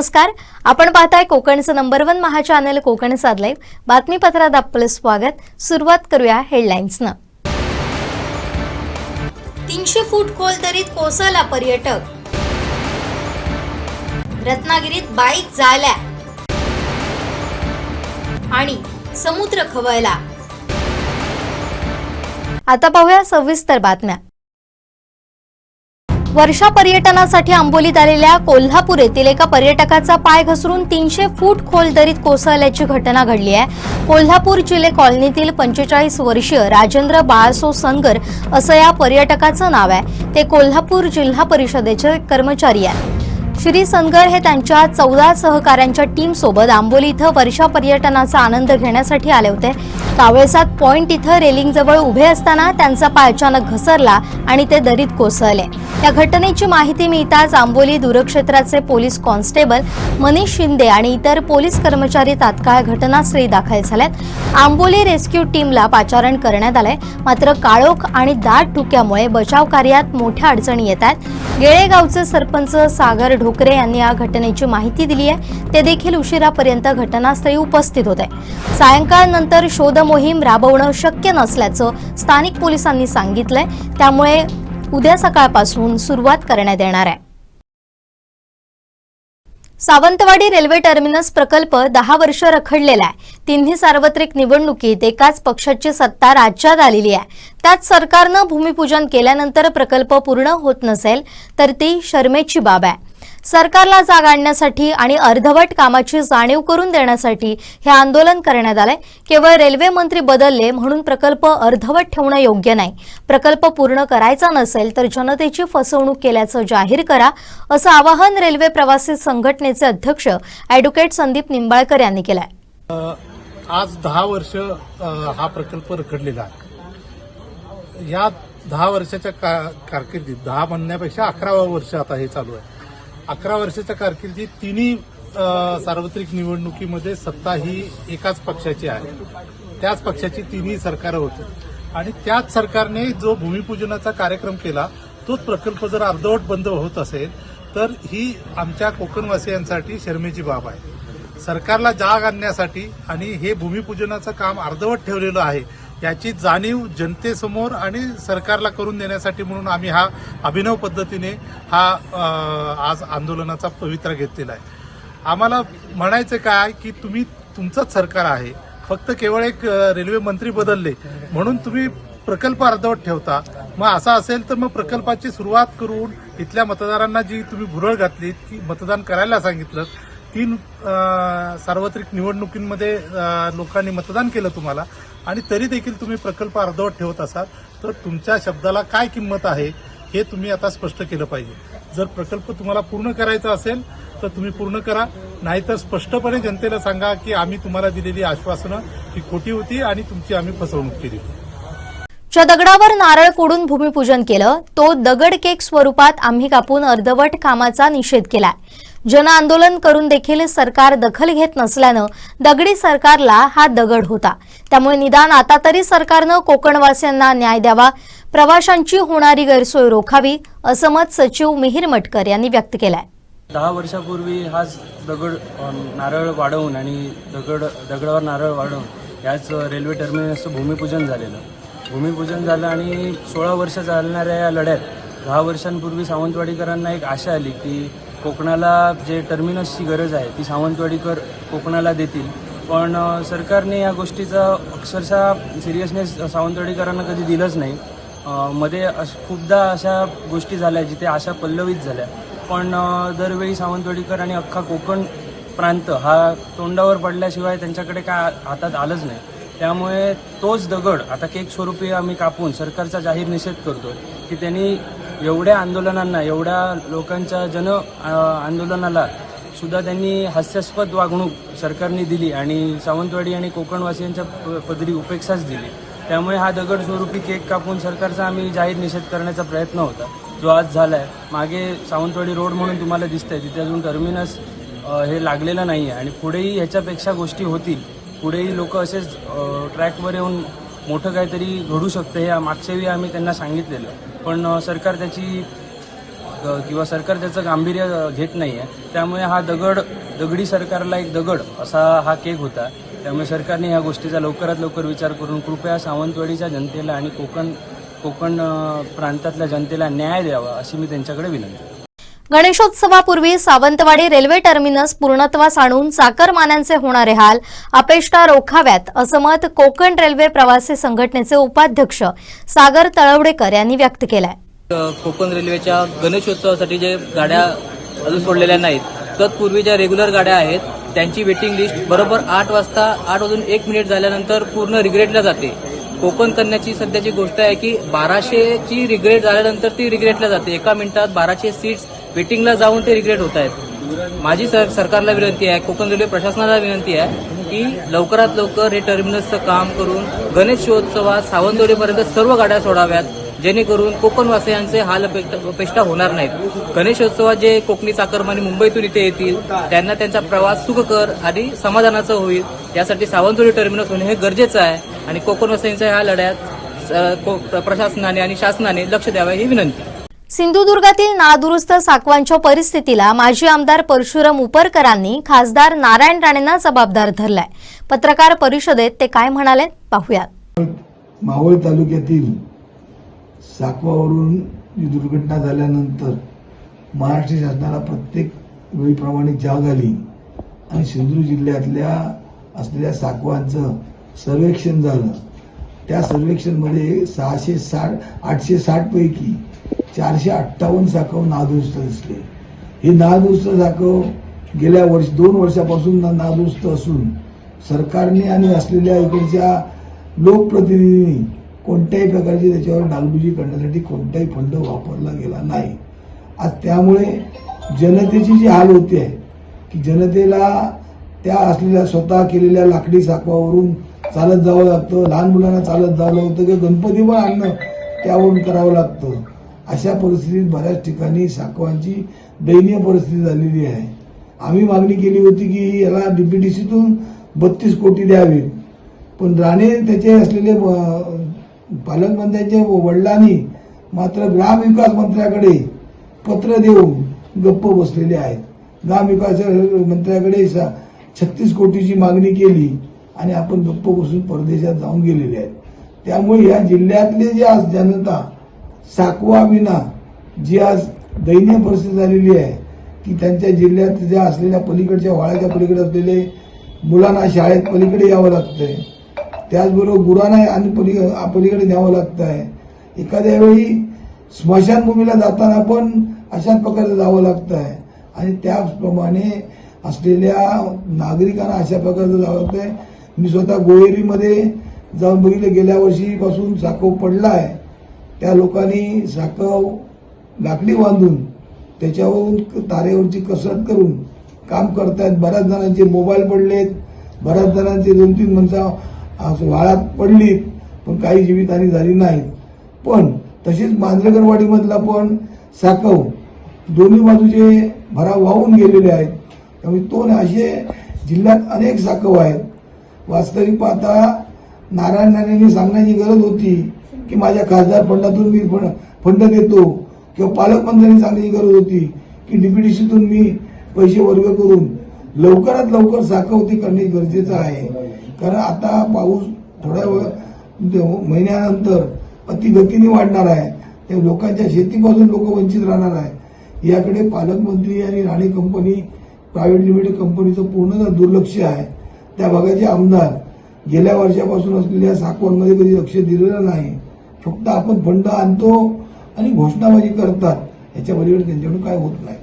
नमस्कार. आपण पाहताय कोकणचं number one Maha channel Konkan साधलंय बातमीपत्रात आपलं स्वागत. सुरुवात करूया हेडलाईन्सनं तीनशे फूट खोल दरीत कोसळला पर्यटक. रत्नागिरीत बाईक जाळल्या. आणि समुद्र खवळला. आता पाहूया सविस्तर बातम्या. वर्षा पर्यटनासाठी आंबोलीत आलेल्या कोल्हापूर येथील एका पर्यटकाचा पाय घसरून तीनशे फूट खोल दरीत कोसळल्याची घटना घडली आहे. कोल्हापूर जिल्हे कॉलनीतील पंचेचाळीस वर्षीय राजेंद्र बाळसो सनगर असं या पर्यटकाचं नाव आहे. ते कोल्हापूर जिल्हा परिषदेचे कर्मचारी आहे श्री सनगर हे त्यांच्या चौदा सहकाऱ्यांच्या टीम सोबत आंबोली इथं वर्षा पर्यटनाचा आनंद घेण्यासाठी आले होते. कावळसात पॉइंट इथं रेलिंग जवळ उभे असताना त्यांचा पाय अचानक घसरला आणि ते दरीत कोसळले. या घटनेची माहिती मिळताच आंबोली दूरक्षेत्राचे पोलीस कॉन्स्टेबल मनीष शिंदे आणि इतर पोलीस कर्मचारी तात्काळ घटनास्थळी दाखल झाल्यात आंबोली रेस्क्यू टीमला पाचारण करण्यात आलंय. मात्र काळोख आणि दाट ठुक्यामुळे बचाव कार्यात मोठ्या अडचणी येत आहेत. गेळेगावचे सरपंच सागर ढोकरे यांनी या घटनेची माहिती दिली आहे. ते देखील उशिरापर्यंत घटनास्थळी उपस्थित होते. सायंकाळनंतर शोध मोहीम राबवणं शक्य नसल्याचं स्थानिक पोलिसांनी सांगितलंय. त्यामुळे उद्या सकाळपासून सुरुवात करण्यात येणार आहे. सावंतवाडी रेल्वे टर्मिनस प्रकल्प दहा वर्ष रखडलेला आहे. तिन्ही सार्वत्रिक निवडणुकीत एकाच पक्षाची सत्ता राज्यात आलेली आहे. त्यात सरकारनं भूमिपूजन केल्यानंतर प्रकल्प पूर्ण होत नसेल तर ती शर्मेची बाब आहे. सरकारला जाग आणण्यासाठी आणि अर्धवट कामाची जाणीव करून देण्यासाठी हे आंदोलन करण्यात आलंय. केवळ रेल्वे मंत्री बदलले म्हणून प्रकल्प अर्धवट ठेवणं योग्य नाही. प्रकल्प पूर्ण करायचा नसेल तर जनतेची फसवणूक केल्याचं जाहीर करा असं आवाहन रेल्वे प्रवासी संघटनेचे अध्यक्ष अॅडव्होकेट संदीप निंबाळकर यांनी केलंय. आज दहा वर्ष हा प्रकल्प रखडलेला आहे. या दहा वर्षाच्या कारकिर्दीत दहा म्हणण्यापेक्षा अकरावा वर्ष आता हे चालू आहे. अकरा वर्षाच्या कारकिर्दीत तिन्ही सार्वत्रिक निवडणुकीमध्ये सत्ता ही एकाच पक्षाची आहे. त्याच पक्षाची तिन्ही सरकारं होती. आणि त्याच सरकारने जो भूमिपूजनाचा कार्यक्रम केला तोच प्रकल्प जर अर्धवट बंद होत असेल तर ही आमच्या कोकणवासियांसाठी शर्मेची बाब आहे. सरकारला जाग आणण्यासाठी आणि हे भूमिपूजनाचं काम अर्धवट ठेवलेलं आहे याची जाणीव जनतेसमोर आणि सरकारला करून देण्यासाठी म्हणून आम्ही हा अभिनव पद्धतीने हा आज आंदोलनाचा पवित्रा घेतलेला आहे. आम्हाला म्हणायचं काय की तुम्ही तुमचंच सरकार आहे. फक्त केवळ एक रेल्वे मंत्री बदलले. म्हणून तुम्ही प्रकल्प अर्धवट ठेवता. मग असा असेल तर मग प्रकल्पाची सुरुवात करून इथल्या मतदारांना जी तुम्ही भुरळ घातली की मतदान करायला सांगितलं तीन सार्वत्रिक निवडणुकींमध्ये लोकांनी मतदान केलं तुम्हाला आणि तरी देखील तुम्ही प्रकल्प अर्धवट ठेवत असाल तर तुमच्या शब्दाला काय किंमत आहे हे तुम्ही आता स्पष्ट केलं पाहिजे. जर प्रकल्प तुम्हाला पूर्ण करायचा असेल तर तुम्ही पूर्ण करा. नाहीतर स्पष्टपणे जनतेला सांगा की आम्ही तुम्हाला दिलेली आश्वासनं ही खोटी होती आणि तुमची आम्ही फसवणूक केली च्या ज्या दगडावर नारळ फोडून भूमिपूजन केलं तो दगड केक स्वरूपात आम्ही कापून अर्धवट कामाचा निषेध केलाय. जनआंदोलन करून देखील सरकार दखल घेत नसल्यानं दगडी सरकारला हा दगड होता. त्यामुळे निदान आता तरी सरकारनं कोकणवासियांना न्याय द्यावा प्रवाशांची होणारी गैरसोय रोखावी असं मत सचिव मिहीर मटकर यांनी व्यक्त केलंय. दहा वर्षापूर्वी हाच दगड नारळ वाढवून आणि दगड दगडावर नारळ वाढवून याच रेल्वे टर्मिनसचं भूमिपूजन झालेलं. भूमिपूजन झालं आणि सोळा वर्ष चालणाऱ्या या लढ्यात दहा वर्षांपूर्वी सावंतवाडीकरांना एक आशा आली की कोकणाला जे टर्मिनसची गरज आहे ती सावंतवाडीकर कोकणाला देतील. पण सरकारने या गोष्टीचा अक्षरशः सिरियसनेस सावंतवाडीकरांना कधी दिलंच नाही. मध्ये अश खूपदा अशा गोष्टी झाल्या जिथे आशा पल्लवीत झाल्या. पण दरवेळी सावंतवाडीकर आणि अख्खा कोकण प्रांत हा तोंडावर पडल्याशिवाय त्यांच्याकडे काय हातात आलंच नाही. त्यामुळे तोच दगड आता केक स्वरूपी आम्ही कापून सरकारचा जाहीर निषेध करतो की त्यांनी एवढ्या आंदोलनांना एवढ्या लोकांच्या जन आंदोलनाला सुद्धा त्यांनी हास्यास्पद वागणूक सरकारने दिली आणि सावंतवाडी आणि कोकणवासियांच्या प- पदरी उपेक्षाच दिली. त्यामुळे हा दगड स्वरूपी केक कापून सरकारचा आम्ही जाहीर निषेध करण्याचा प्रयत्न होता. जो आज झाला आहे मागे सावंतवाडी रोड म्हणून तुम्हाला दिसतंय. तिथे अजून टर्मिनस हे लागलेलं नाही आहे आणि पुढेही ह्याच्यापेक्षा गोष्टी होतील. पुढेही लोक असेच ट्रॅकवर येऊन मोठं काहीतरी घडू शकतं हे मागच्या वेळी आम्ही त्यांना सांगितलेलं. पण सरकार त्याची किंवा सरकार त्याचं गांभीर्य घेत नाही आहे त्यामुळे हा दगड दगडी सरकारला एक दगड असा हा केक होता. त्यामुळे सरकारने ह्या गोष्टीचा लवकरात लवकर विचार करून कृपया सावंतवाडीच्या जनतेला आणि कोकण कोकण प्रांतातल्या जनतेला न्याय द्यावा अशी मी त्यांच्याकडे विनंती गणेशोत्सवापूर्वी सावंतवाडी रेल्वे टर्मिनस पूर्णत्वास आणून चाकरमान्यांचे होणारे हाल अपेष्टा रोखाव्यात असं मत कोकण रेल्वे प्रवासी संघटनेचे उपाध्यक्ष सागर तळवडेकर यांनी व्यक्त केलंय. कोकण रेल्वेच्या गणेशोत्सवासाठी जे गाड्या अजून सोडलेल्या नाहीत तत्पूर्वी ज्या रेग्युलर गाड्या आहेत त्यांची वेटिंग लिस्ट बरोबर आठ वाजता आठ वाजून एक मिनिट झाल्यानंतर पूर्ण रिग्रेटला जाते. कोकण कन्याची सध्याची गोष्ट आहे की बाराशेची रिग्रेट झाल्यानंतर ती रिग्रेटला जाते. एका मिनिटात बाराशे सीट्स वेटिंगला जाऊन ते रिग्रेट होत आहेत. माझी सर सरकारला विनंती आहे कोकण रेल्वे प्रशासनाला विनंती आहे की लवकरात लवकर हे टर्मिनसचं काम करून गणेशोत्सवात सावंतवाडीपर्यंत सर्व गाड्या सोडाव्यात जेणेकरून कोकणवासियांचे हाल अपेक्षा अपेष्टा होणार नाहीत. गणेशोत्सवात जे कोकणी चाकरमानी मुंबईतून इथे येतील त्यांना त्यांचा प्रवास सुखकर आणि समाधानाचा होईल यासाठी सावंतवाडी टर्मिनस होणे हे गरजेचं आहे आणि कोकणवासियांच्या ह्या लढ्यात प्रशासनाने आणि शासनाने लक्ष द्यावे ही विनंती. सिंधुदुर्गातील नादुरुस्त साकवांच्या परिस्थितीला माजी आमदार परशुराम उपरकरांनी खासदार नारायण राणेंना जबाबदार धरलाय. पत्रकार परिषदेत ते काय म्हणाले पाहुयात. मावळ तालुक्यातील साकवावरून जी दुर्घटना झाल्यानंतर महाराष्ट्र शासनाला प्रत्येक वेळीप्रमाणे जाग आली आणि सिंधुदुर्ग जिल्ह्यातल्या असलेल्या साकवांचं सर्वेक्षण झालं. त्या सर्वेक्षणमध्ये सहाशे साठ आठशे साठपैकी चारशे अठ्ठावन्न साखव नादुरुस्त दिसले. हे नादुरुस्त साखव गेल्या वर्ष दोन वर्षापासून ना- नादुरुस्त असून सरकारने आणि असलेल्या इकडच्या लोकप्रतिनिधींनी कोणत्याही प्रकारची त्याच्यावर डागडुजी करण्यासाठी कोणताही फंड वापरला गेला नाही. आज त्यामुळे जनतेची जी हाल होते आहे की जनतेला त्या असलेल्या स्वतः केलेल्या लाकडी साखवावरून चालत जावं लागतं लहान मुलांना चालत जावं लागतं किंवा गणपती पण आणणं त्यावरून करावं लागतं. अशा परिस्थितीत बऱ्याच ठिकाणी साकवांची दयनीय परिस्थिती झालेली आहे. आम्ही मागणी केली होती की याला डीपीटीसीतून बत्तीस कोटी द्यावी पण राणे त्याचे असलेले पालकमंत्र्यांच्या वडिलांनी मात्र ग्रामविकास मंत्र्याकडे पत्र देऊन गप्प बसलेले आहेत. ग्रामविकास मंत्र्याकडे छत्तीस कोटीची मागणी केली आणि आपण गप्प बसून परदेशात जाऊन गेलेले आहेत. त्यामुळे या जिल्ह्यातले जे आज जनता साकवा विना जी आज दयनीय परिस्थिती झालेली आहे की त्यांच्या जिल्ह्यात ज्या असलेल्या पलीकडच्या वाळ्याच्या पलीकडे असलेले मुलांना शाळेत पलीकडे यावं लागतंय. त्याचबरोबर गुरांना आणि पली पलीकडे न्यावं लागतं आहे एखाद्या वेळी स्मशानभूमीला जाताना पण अशाच प्रकारे जावं लागतं आहे आणि त्याचप्रमाणे असलेल्या नागरिकांना अशा प्रकारचं जावं लागतं आहे मी स्वतः गोहेरीमध्ये जाऊन बघितलं गेल्या वर्षीपासून साखो पडला आहे त्या लोकांनी साकव लाकडी बांधून त्याच्यावरून तारेवरची कसरत करून काम करतायत. बऱ्याच जणांचे मोबाईल पडलेत बऱ्याच जणांचे दोन तीन माणसं असं वाळात पडलीत पण काही जीवितहानी झाली नाही पण तशीच मांजरेकरवाडीमधला पण साकव दोन्ही बाजूचे भराव वाहून गेलेले आहेत. त्यामुळे तो असे जिल्ह्यात अनेक साकव आहेत. वास्तविक पाहता नारायण राणेंनी सांगण्याची गरज होती की माझ्या खासदार फंडातून मी फंड फंड देतो किंवा पालकमंत्र्यांनी सांगण्याची गरज होती की डीपीडीसीतून मी पैसे वर्ग करून लवकरात लवकर साखवती करणे गरजेचं आहे. कारण आता पाऊस थोड्या वेळ महिन्यानंतर अतिगतीने वाढणार आहे. त्या लोकांच्या शेतीपासून लोक वंचित राहणार आहे. याकडे पालकमंत्री आणि राणे कंपनी प्रायव्हेट लिमिटेड कंपनीचं पूर्ण दुर्लक्ष आहे. त्या भागाचे आमदार गेल्या वर्षापासून असलेल्या साकवणमध्ये कधी लक्ष दिलेलं नाही. फक्त आपण फंड आणतो आणि घोषणाबाजी करतात. याच्या पलीकडे त्यांच्याकडून काय होत नाही.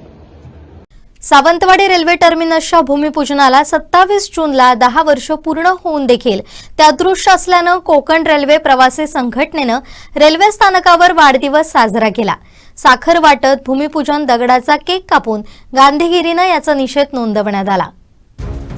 सावंतवाडी रेल्वे टर्मिनसच्या भूमिपूजनाला सत्तावीस जूनला दहा वर्ष पूर्ण होऊन देखील. ते अदृश्य असल्यानं कोकण रेल्वे प्रवासी संघटनेनं रेल्वे स्थानकावर वाढदिवस साजरा केला. साखर वाटत भूमिपूजन दगडाचा केक कापून गांधीगिरीनं याचा निषेध नोंदवण्यात आला.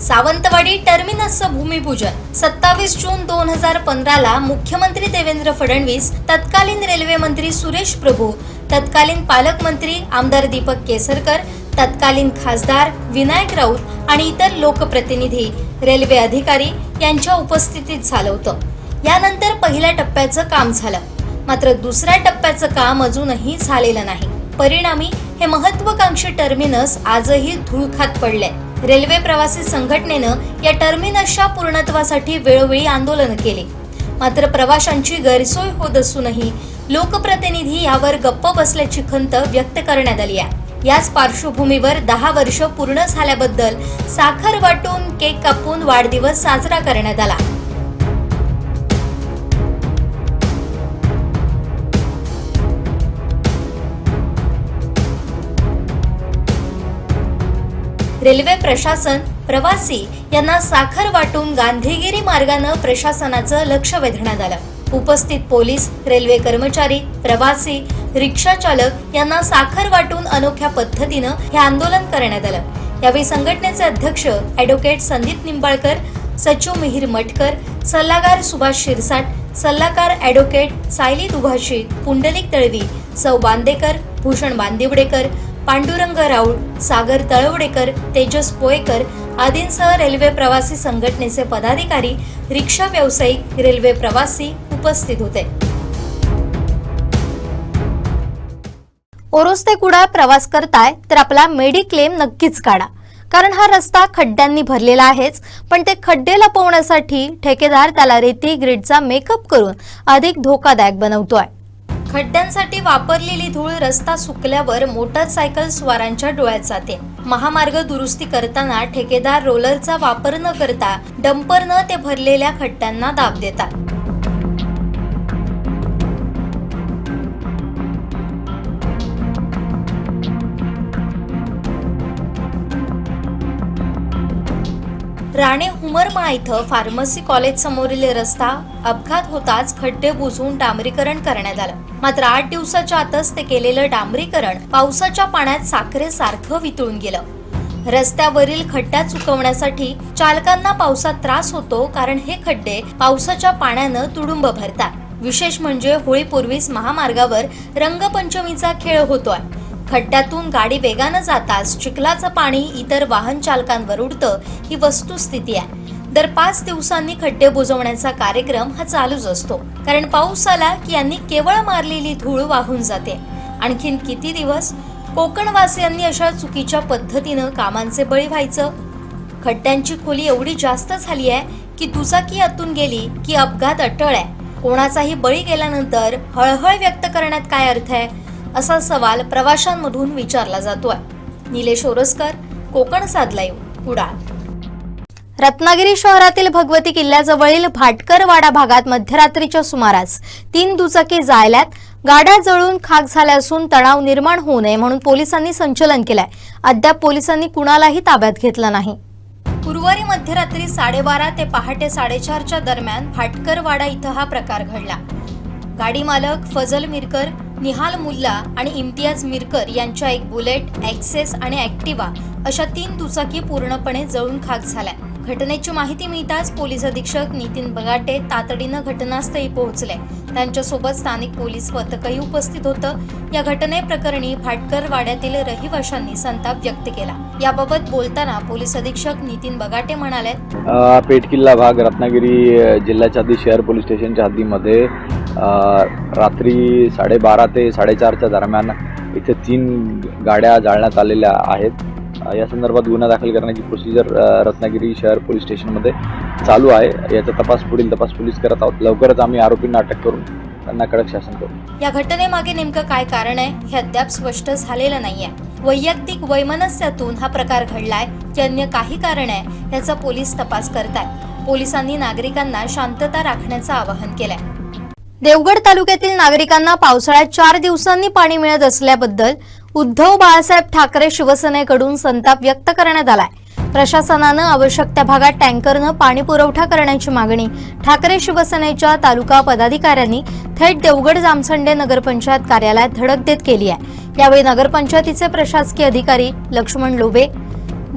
सावंतवाडी टर्मिनसचं भूमिपूजन. सत्तावीस जून दोन हजार पंधराला मुख्यमंत्री देवेंद्र फडणवीस तत्कालीन रेल्वे मंत्री सुरेश प्रभू तत्कालीन पालकमंत्री आमदार दीपक केसरकर तत्कालीन खासदार विनायक राऊत आणि इतर लोकप्रतिनिधी रेल्वे अधिकारी यांच्या उपस्थितीत झालं होतं. यानंतर पहिल्या टप्प्याचं काम झालं. मात्र दुसऱ्या टप्प्याचं काम अजूनही झालेलं नाही. परिणामी हे महत्वाकांक्षी टर्मिनस आजही धूळखात पडले रेल्वे प्रवासी संघटनेनं या टर्मिनसच्या पूर्णत्वासाठी वेळोवेळी आंदोलन केले. मात्र प्रवाशांची गैरसोय होत असूनही लोकप्रतिनिधी यावर गप्प बसल्याची खंत व्यक्त करण्यात आली आहे. याच पार्श्वभूमीवर दहा वर्ष पूर्ण झाल्याबद्दल साखर वाटून केक कापून वाढदिवस साजरा करण्यात आला. रेल्वे प्रशासन प्रवासी यांना साखर वाटून गांधीगिरी मार्गानं प्रशासनाचं लक्ष वेधण्यात आलं. उपस्थित पोलीस रेल्वे कर्मचारी प्रवासी रिक्षा चालक यांना साखर वाटून अनोख्या पद्धतीनं हे आंदोलन करण्यात आलं. यावेळी संघटनेचे अध्यक्ष ॲडव्होकेट संदीप निंबाळकर सचिव मिहीर मटकर सल्लागार सुभाष शिरसाट सल्लागार ॲडव्होकेट सायली दुभाषी पुंडलिक तळवी सौ बांदेकर भूषण बांदिवडेकर पांडुरंग राऊळ सागर तळवडेकर तेजस पोयकर आदींसह रेल्वे प्रवासी संघटनेचे पदाधिकारी रिक्षा व्यावसायिक रेल्वे प्रवासी उपस्थित होते. ओरोस ते कुडाळ प्रवास करताय तर आपला मेडिक्लेम नक्कीच काढा. कारण हा रस्ता खड्ड्यांनी भरलेला आहेच पण ते खड्डे लपवण्यासाठी ठेकेदार त्याला रेती ग्रिडचा मेकअप करून अधिक धोकादायक बनवतोय. खड्ड्यांसाठी वापरलेली धूळ रस्ता सुकल्यावर मोटरसायकल स्वारांच्या डोळ्यात जाते. महामार्ग दुरुस्ती करताना ठेकेदार रोलरचा वापर न करता डंपरनं ते भरलेल्या खड्ड्यांना दाब देतात. राणे उमरमा इथं फार्मसी कॉलेज समोरील रस्ता अपघात होताच खड्डे बुजवून डांबरीकरण करण्यात आलं. मात्र आठ दिवसाच्या आतच ते केलेलं डांबरीकरण पावसाच्या पाण्यात साखरेसारखं वितळून गेलं. रस्त्यावरील खड्ड्या चुकवण्यासाठी चालकांना पावसात त्रास होतो कारण हे खड्डे पावसाच्या पाण्यानं तुडुंब भरतात. विशेष म्हणजे होळीपूर्वीच महामार्गावर रंगपंचमीचा खेळ होतोय. खड्ड्यातून गाडी वेगानं जाताच चिखलाचं पाणी इतर वाहन चालकांवर उडतं ही वस्तुस्थिती आहे. दर पाच दिवसांनी खड्डे बुजवण्याचा कार्यक्रम हा चालूच असतो. कारण पाऊस आला की यांनी केवळ मारलेली धूळ वाहून जाते. आणखीन किती दिवस? कोकणवासियांनी अशा चुकीच्या पद्धतीनं कामांचे बळी व्हायचं? खड्ड्यांची खोली एवढी जास्त झाली आहे की दुचाकी आतून गेली की अपघात अटळ आहे. कोणाचाही बळी गेल्यानंतर हळहळ व्यक्त करण्यात काय अर्थ आहे? असा सवाल प्रवाशांमधून विचारला जातोय. निलेश ओरसकर कोकण साधलाईव लाईव्ह कुडाळ रत्नागिरी शहरातील भगवती किल्ल्याजवळील भाटकरवाडा भागात मध्यरात्रीच्या सुमारास तीन दुचाकी जाळल्यात. गाड्या जळून खाक झाल्या असून तणाव निर्माण होऊ नये म्हणून पोलिसांनी संचलन केलंय. अद्याप पोलिसांनी कुणालाही ताब्यात घेतलं नाही. गुरुवारी मध्यरात्री साडेबारा ते पहाटे साडेचारच्या दरम्यान भाटकरवाडा इथं हा प्रकार घडला. गाडी मालक फजल मिरकर निहाल मुल्ला आणि इम्तियाज मिरकर यांच्या एक बुलेट ॲक्सेस आणि ॲक्टिवा अशा तीन दुचाकी पूर्णपणे जळून खाक झाल्या. घटनेची माहिती मिळताच पोलीस अधीक्षक नितीन बगाटे तातडीनं घटनास्थळी पोहोचले. त्यांच्यासोबत स्थानिक पोलीस पथकही उपस्थित होतं. या घटनेप्रकरणी भाटकर वाड्यातील रहिवाशांनी संताप व्यक्त केला. याबाबत बोलताना पोलीस अधीक्षक नितीन बगाटे म्हणाले अ, भाग रत्नागिरी जिल्ह्याच्या हद्दी शहर पोलीस स्टेशनच्या हद्दीमध्ये रात्री साडेबारा ते साडेचारच्या दरम्यान इथे तीन गाड्या जाळण्यात आलेल्या आहेत. या संदर्भात गुन्हा दाखल करण्याची प्रोसिजर रत्नागिरी शहर पोलीस स्टेशनमध्ये चालू आहे. याचा तपास पुढील तपास पोलीस करत आहोत. लवकरच आम्ही आरोपींना अटक करून त्यांना कडक शासन करू. या घटनेमागे नेमकं काय कारण आहे हे अद्याप स्पष्ट झालेलं नाहीये. वैयक्तिक वैमनस्यातून हा प्रकार घडलाय की अन्य काही कारण आहे याचा पोलीस तपास करतायत. पोलिसांनी नागरिकांना शांतता राखण्याचं आवाहन केलंय. देवगड तालुक्यातील नागरिकांना पावसाळ्यात चार दिवसांनी पाणी मिळत असल्याबद्दल उद्धव बाळासाहेब ठाकरे शिवसेनेकडून संताप व्यक्त करण्यात आलाय. प्रशासनानं आवश्यक त्या भागात टँकरनं पाणी पुरवठा करण्याची मागणी ठाकरे शिवसेनेच्या तालुका पदाधिकाऱ्यांनी थेट देवगड जामसंडे नगरपंचायत कार्यालयात धडक देत केली आहे. यावेळी नगरपंचायतीचे प्रशासकीय अधिकारी लक्ष्मण लोबे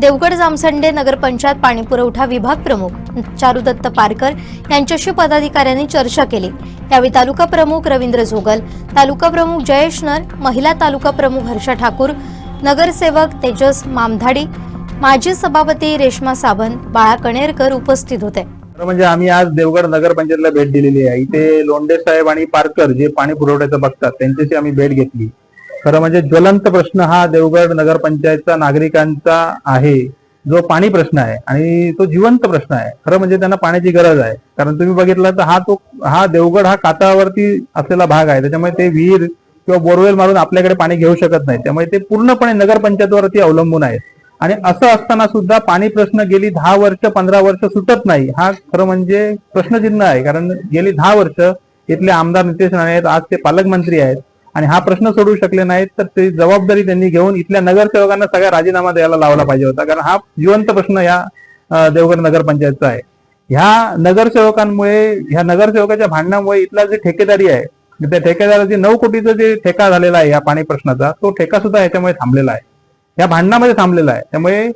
देवगड जामसंडे नगरपंचायत पाणीपुरवठा विभाग प्रमुख चारुदत्त पारकर यांच्याशी पदाधिकाऱ्यांनी चर्चा केली. यावेळी तालुका प्रमुख रवींद्र झोगल तालुका प्रमुख जयेश नर महिला तालुका प्रमुख हर्षा ठाकूर नगरसेवक तेजस मामधाडी माजी सभापती रेश्मा सावंत बाळा कणेरकर उपस्थित होते. म्हणजे आम्ही आज देवगड नगरपंचायतला भेट दिलेली आहे. इथे लोंडे साहेब आणि पारकर जे पाणी पुरवठ्याचं बघतात त्यांच्याशी आम्ही भेट घेतली. खरं म्हणजे ज्वलंत प्रश्न हा देवगड नगरपंचायतचा नागरिकांचा आहे. जो पाणी प्रश्न आहे आणि तो जिवंत प्रश्न आहे. खरं म्हणजे त्यांना पाण्याची गरज आहे. कारण तुम्ही बघितलं तर हा तो हा देवगड हा कातळावरती असलेला भाग आहे. त्याच्यामुळे ते विहीर किंवा बोरवेल मारून आपल्याकडे पाणी घेऊ शकत नाही. त्यामुळे ते पूर्णपणे नगरपंचायतवरती अवलंबून आहे. आणि असं असताना सुद्धा पाणी प्रश्न गेली दहा वर्ष पंधरा वर्ष सुटत नाही. हा खरं म्हणजे प्रश्नचिन्ह आहे. कारण गेली दहा वर्ष इथले आमदार नितेश राणे आहेत. आज ते पालकमंत्री आहेत. आणि हा प्रश्न सोडवू शकले नाहीत तर ते जबाबदारी त्यांनी घेऊन इथल्या नगरसेवकांना सगळ्या राजीनामा द्यायला लावला पाहिजे होता. कारण हा जिवंत प्रश्न या देवघर देवगड नगरपंचायतचा आहे. ह्या नगरसेवकांमुळे ह्या नगरसेवकाच्या भांडणामुळे इथला जे ठेकेदारी आहे त्या ठेकेदाराची नऊ कोटीचा जे ठेका झालेला आहे या पाणी प्रश्नाचा तो ठेका सुद्धा याच्यामुळे थांबलेला आहे. या भांडणामध्ये थांबलेला आहे. त्यामुळे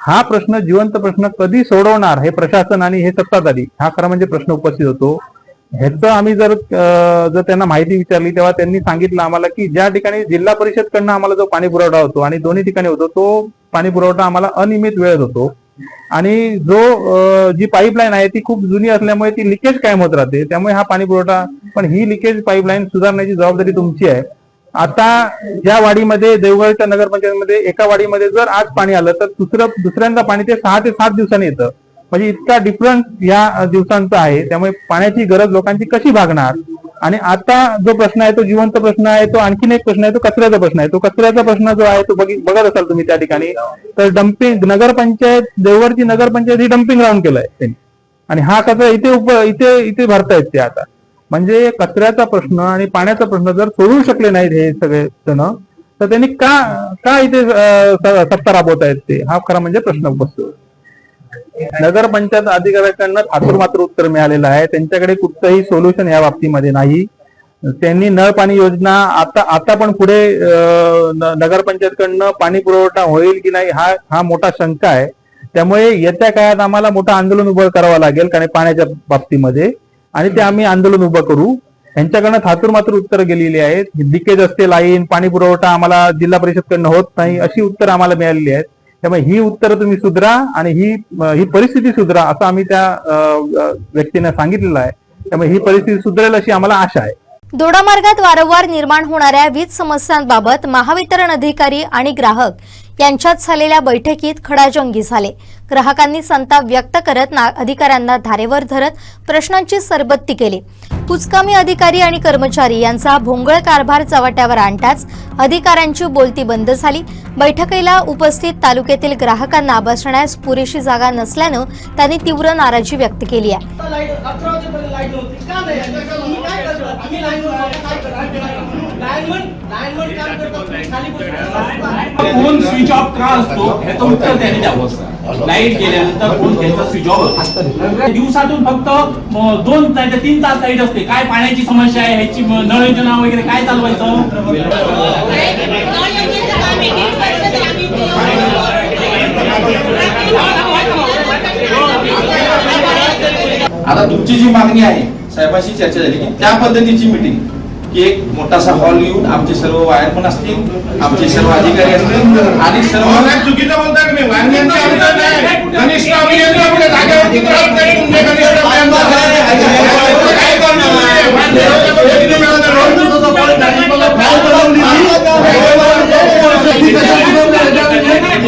हा प्रश्न जिवंत प्रश्न कधी सोडवणार हे प्रशासन आणि हे सत्ताधारी हा खरा म्हणजे प्रश्न उपस्थित होतो. ह्याचं आम्ही जर जर त्यांना माहिती विचारली तेव्हा त्यांनी सांगितलं आम्हाला की ज्या ठिकाणी जिल्हा परिषदकडनं आम्हाला जो पाणी पुरवठा होतो आणि दोन्ही ठिकाणी होतो तो पाणी पुरवठा आम्हाला अनियमित वेळेत होतो. आणि जो जी पाईपलाईन आहे ती खूप जुनी असल्यामुळे ती लिकेज कायम होत राहते. त्यामुळे हा पाणी पुरवठा पण ही लिकेज पाईपलाईन सुधारण्याची जबाबदारी तुमची आहे. आता ज्या वाडीमध्ये देवगडच्या नगरपंचायतमध्ये एका वाडीमध्ये जर आज पाणी आलं तर दुसरं दुसऱ्यांदा पाणी ते सहा ते सात दिवसांनी येतं. म्हणजे इतका डिफरन्स या दिवसांचा आहे. त्यामुळे पाण्याची गरज लोकांची कशी भागणार? आणि आता जो प्रश्न आहे तो जिवंत प्रश्न आहे तो आणखीन एक प्रश्न आहे तो कचऱ्याचा प्रश्न आहे. तो कचऱ्याचा प्रश्न जो आहे तो बघत असाल तुम्ही त्या ठिकाणी. तर डम्पिंग नगरपंचायत देवगडची नगरपंचायत ही डम्पिंग ग्राउंड केलंय त्यांनी. आणि हा कचरा इथे उप इथे इथे भरतायत ते आता. म्हणजे कचऱ्याचा प्रश्न आणि पाण्याचा प्रश्न जर सोडवू शकले नाहीत हे सगळे जण तर त्यांनी का का इथे सत्ता राबवत आहेत ते? हा खरा म्हणजे प्रश्न उपस्थित नगरपंचायत अधिकाऱ्यांकडनं थातूर मात्र उत्तर मिळालेलं आहे. त्यांच्याकडे कुठचंही सोल्युशन या बाबतीमध्ये नाही. त्यांनी नळ पाणी योजना आता आता पण पुढे अं, न- नगरपंचायतकडनं पाणी पुरवठा होईल की नाही हा हा मोठा शंका आहे. त्यामुळे येत्या काळात आम्हाला मोठं आंदोलन उभं करावं लागेल कारण पाण्याच्या बाबतीमध्ये. आणि ते आम्ही आंदोलन उभं करू. यांच्याकडनं थातूर मात्र उत्तर गेलेली आहेत. लिकेज असते लाईन पाणी पुरवठा आम्हाला जिल्हा परिषदकडनं होत नाही अशी उत्तर आम्हाला मिळालेली आहेत. त्यामुळे ही उत्तरं तुम्ही सुधरा आणि ही ही परिस्थिती सुधरा असं आम्ही त्या व्यक्तीने सांगितलेलं आहे. त्यामुळे ही परिस्थिती सुधरेल अशी आम्हाला आशा आहे. दोडामार्गात वारंवार निर्माण होणाऱ्या वीज समस्यांबाबत महावितरण अधिकारी आणि ग्राहक यांच्यात झालेल्या बैठकीत खडाजंगी झाले. ग्राहकांनी संताप व्यक्त करत अधिकाऱ्यांना धारेवर धरत प्रश्नांची सरबत्ती केली. कुचकामी अधिकारी आणि कर्मचारी यांचा भोंगळ कारभार चव्हाट्यावर आणताच अधिकाऱ्यांची बोलती बंद झाली. बैठकीला उपस्थित तालुक्यातील ग्राहकांना बसण्यास पुरेशी जागा नसल्यानं त्यांनी तीव्र नाराजी व्यक्त केली आहे. फोन स्विच ऑफ का असतो ह्याचं उत्तर त्यांनी द्यावं. लाइट गेल्यानंतर फोन त्यांचा स्विच ऑफ असतो दिवसातून फक्त म, दोन नाही तर तीन तास लाइट असते. काय पाण्याची समस्या आहे ह्याची म, नळ योजना वगैरे काय चालवायचं? आता तुमची जी मागणी आहे साहेबांशी चर्चा झाली की त्या पद्धतीची मिटिंग की एक मोठासा हॉल येऊन आमचे सर्व वायर पण असतील आमचे सर्व अधिकारी असतील आणि सर्व चुकीचं बोलताय नाही?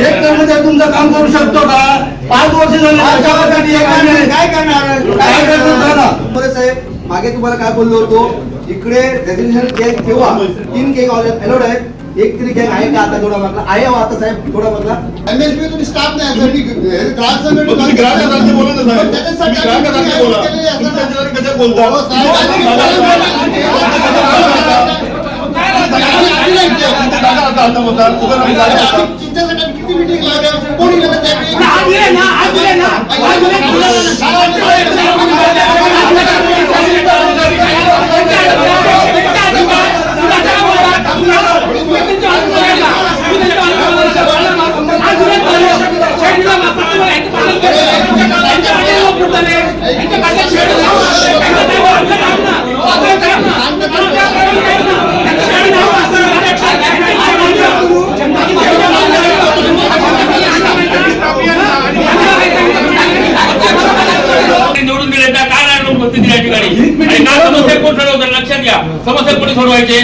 एक कर्मचारी तुमचं काम करू शकतो का पाच वर्ष झाले काय करणार काय करणार मागे तुम्हाला काय बोललो होतो इकडे डेझिग्नेशन केक ठेवा तीन केक अलाउड आहेत एक तरी केक आहे का आता थोडा मागला आहे हो आता साहेब थोडा मागला एमएसपी तुम्ही स्टाफ नाही साठी ग्राहक संघटना त्याच्यासाठी बोला. कसं बोलता? हो, साहेब, किती? कोणी? आज ना आज दिले ना आज कोणी सोडवायचे?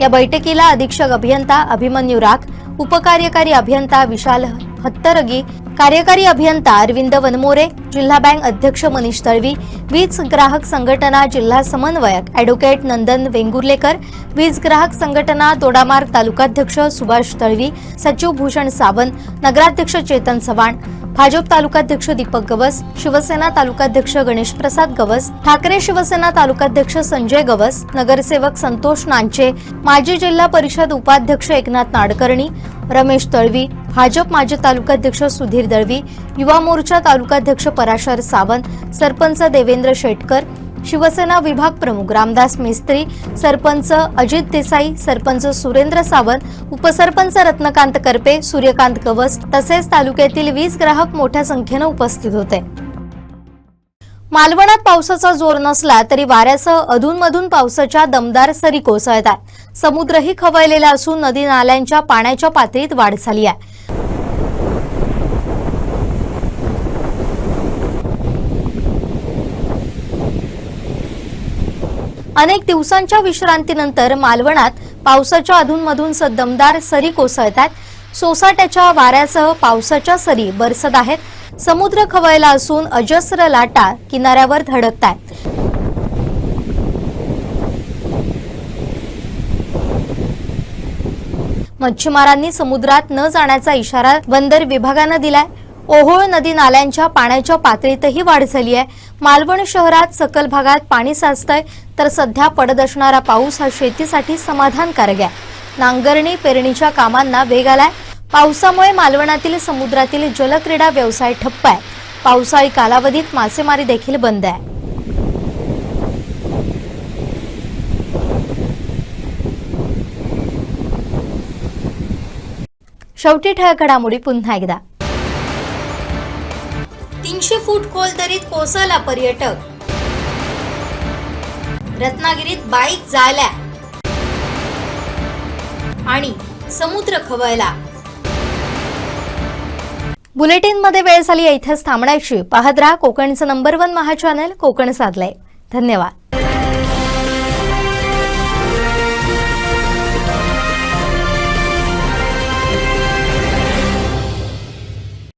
या बैठकीला अधीक्षक अभियंता अभिमन्यू राख उपकार्यकारी अभियंता विशाल हत्तरगी कार्यकारी अभियंता अरविंद वनमोरे जिल्हा बँक अध्यक्ष मनीष तळवी वीज ग्राहक संघटना जिल्हा समन्वयक अॅडव्होकेट नंदन वेंगुर्लेकर वीज ग्राहक संघटना दोडामार्ग तालुकाध्यक्ष सुभाष तळवी सचिव भूषण सावंत नगराध्यक्ष चेतन चव्हाण भाजप तालुकाध्यक्ष दीपक गवस शिवसेना तालुकाध्यक्ष गणेश प्रसाद गवस ठाकरे शिवसेना तालुकाध्यक्ष संजय गवस नगरसेवक संतोष नांचे माजी जिल्हा परिषद उपाध्यक्ष एकनाथ नाडकर्णी रमेश तळवी भाजप माजी तालुकाध्यक्ष सुधीर दळवी युवा मोर्चा तालुकाध्यक्ष पराशर सावंत सरपंच देवेंद्र शेटकर शिवसेना विभाग प्रमुख रामदास मिस्त्री सरपंच अजित देसाई सरपंच सुरेंद्र सावंत उपसरपंच रत्नकांत करपे सूर्यकांत कवस तसेच तालुक्यातील वीज ग्राहक मोठ्या संख्येनं उपस्थित होते. मालवणात पावसाचा जोर नसला तरी वाऱ्यासह अधूनमधून पावसाच्या दमदार सरी कोसळत आहेत समुद्रही खवळलेला असून नदी नाल्यांच्या पाण्याच्या पातळीत वाढ झाली आहे. अनेक दिवसांच्या विश्रांतीनंतर मालवणात पावसाच्या अधूनमधून स- दमदार सरी कोसळत आहेत सोसाट्याच्या वाऱ्यासह पावसाच्या सरी बरसत आहेत. समुद्र खवळला असून अजस्र लाटा किनाऱ्यावर धडकत आहेत मच्छीमारांनी समुद्रात न जाण्याचा इशारा बंदर विभागानं दिलाय. ओहोळ नदी नाल्यांच्या पाण्याच्या पातळीतही वाढ झाली आहे. मालवण शहरात सकल भागात पाणी साचतंय तर सध्या पडत असणारा पाऊस हा शेतीसाठी समाधानकारक आहे. नांगरणी पेरणीच्या कामांना वेग आलाय. पावसामुळे मालवणातील समुद्रातील जलक्रीडा व्यवसाय ठप्प आहे. पावसाळी कालावधीत मासेमारी देखील बंद आहे. शेवटी ठळक घडामोडी पुन्हा एकदा. तीनशे फूट खोल दरीत कोसळला पर्यटक. रत्नागिरीत बाईक जाळल्या. आणि समुद्र खवळला. बुलेटिनमध्ये वेळ झाली इथेच थांबण्याची. पाहत राहा कोकणचं number one Maha channel Konkan साधलंय. धन्यवाद.